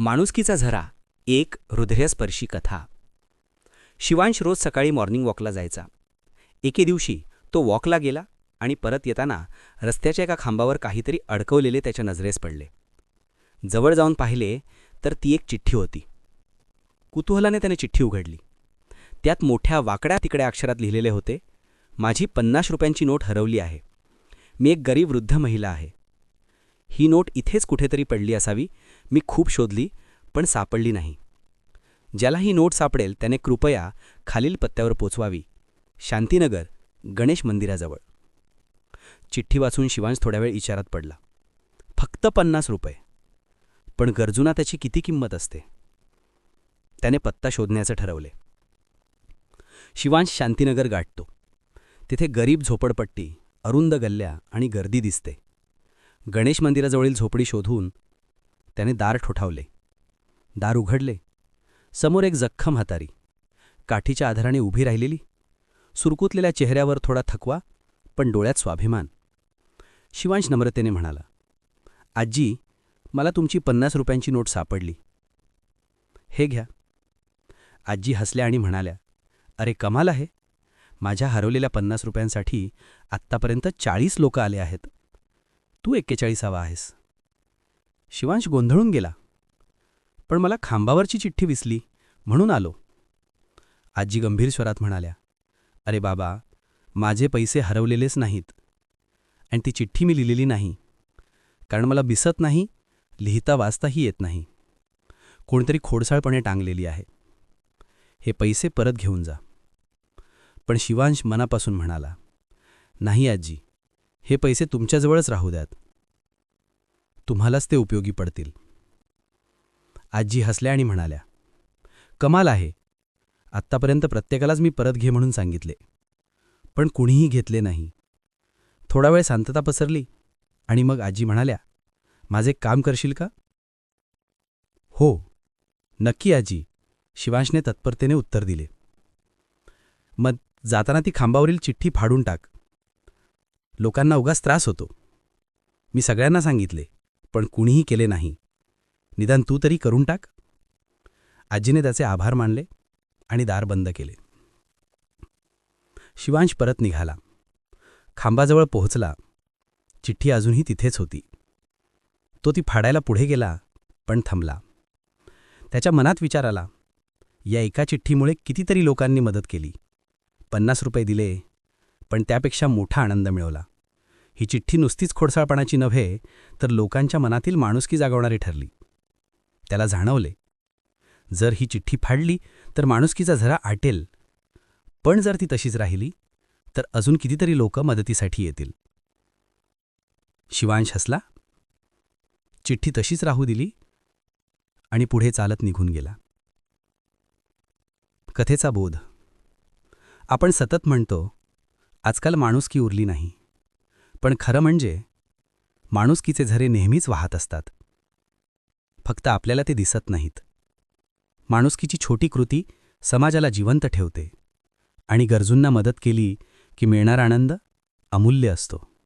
माणुसकीचा झरा एक हृदयस्पर्शी कथा. शिवांश रोज सकाळी मॉर्निंग वॉकला जायचा. एके दिवशी तो वॉकला गेला आणि परत येताना रस्त्याच्या एका खांबावर काहीतरी अडकवलेले त्याच्या नजरेस पडले. जवळ जाऊन पाहिले तर ती एक चिठ्ठी होती. कुतूहलाने त्याने चिठ्ठी उघडली. त्यात मोठ्या वाकड्या तिकड्या अक्षरात लिहिलेले होते माझी पन्नास रुपयांची नोट हरवली आहे. मी एक गरीब वृद्ध महिला आहे. ही नोट इथेच कुठेतरी पडली असावी. मी खूप शोधली पण सापडली नाही. ज्याला ही नोट सापडेल त्याने कृपया खालील पत्त्यावर पोचवावी. शांतीनगर गणेश मंदिराजवळ. चिठ्ठी वाचून शिवांश थोड्या वेळ इचारात पडला. फक्त पन्नास रुपये. पण गरजूंना त्याची किती किंमत असते? त्याने पत्ता शोधण्याचं ठरवले. शिवांश शांतीनगर गाठतो. तिथे गरीब झोपडपट्टी अरुंद गल्ल्या आणि गर्दी दिसते. गणेश मंदिराजवळील झोपडी शोधून त्याने दार ठोठावले. दार उघडले. समोर एक जखम हातारी. काठीच्या आधाराने उभी राहिलेली. सुरकुतलेल्या चेहऱ्यावर थोडा थकवा पण डोळ्यात स्वाभिमान. शिवांश नम्रतेने म्हणाला आजी मला तुमची पन्नास रुपयांची नोट सापडली. हे घ्या. आजी हसल्या आणि म्हणाल्या अरे कमाल आहे. माझ्या हरवलेल्या पन्नास रुपयांसाठी आत्तापर्यंत चाळीस लोक आले आहेत. तू एक्केचाळीसावा आहेस. शिवांश गोंधळून गेला. पण मला खांबावरची चिठ्ठी विसली म्हणून आलो. आजी गंभीर स्वरात म्हणाल्या अरे बाबा माझे पैसे हरवलेलेच नाहीत आणि ती चिठ्ठी मी लिहिलेली नाही. कारण मला बिसत नाही लिहिता वाचताही येत नाही. कोणतरी खोडसाळपणे टांगलेली आहे. हे पैसे परत घेऊन जा. पण शिवांश मनापासून म्हणाला नाही आजी हे पैसे तुमच्याजवळच राहू द्यात. तुम्हालाच ते उपयोगी पडतील. आजी हसल्या आणि म्हणाल्या कमाल आहे. आत्तापर्यंत प्रत्येकालाच मी परत घे म्हणून सांगितले. पण कुणीही घेतले नाही. थोडा वेळ शांतता पसरली आणि मग आजी म्हणाल्या माझे काम करशील का? हो नक्की आजी शिवांशने तत्परतेने उत्तर दिले. मग जाताना ती खांबावरील चिठ्ठी फाडून टाक. लोकांना उगाच त्रास होतो. मी सगळ्यांना सांगितले पण कुणीही केले नाही. निदान तू तरी करून टाक. आजीने त्याचे आभार मानले आणि दार बंद केले. शिवांश परत निघाला. खांबाजवळ पोहोचला. चिठ्ठी अजूनही तिथेच होती. तो ती फाडायला पुढे गेला पण थांबला. त्याच्या मनात विचार आला. या एका चिठ्ठीमुळे कितीतरी लोकांनी मदत केली. पन्नास रुपये दिले पण त्यापेक्षा मोठा आनंद मिळवला. ही चिठ्ठी नुसतीच खोडसाळपणाची नव्हे तर लोकांच्या मनातील माणुसकी जागवणारी ठरली. त्याला जाणवले जर ही चिठ्ठी फाडली तर माणुसकीचा झरा आटेल. पण जर ती तशीच राहिली तर अजून कितीतरी लोक मदतीसाठी येतील. शिवांश हसला. चिठ्ठी तशीच राहू दिली आणि पुढे चालत निघून गेला. कथेचा बोध. आपण सतत म्हणतो आजकाल माणुसकी उरली नाही. पण खरं म्हणजे माणुसकीचे झरे नेहमीच वाहत असतात. फक्त आपल्याला ते दिसत नाहीत. माणुसकीची छोटी कृती समाजाला जिवंत ठेवते आणि गरजूंना मदत केली की मिळणार आनंद अमूल्य असतो.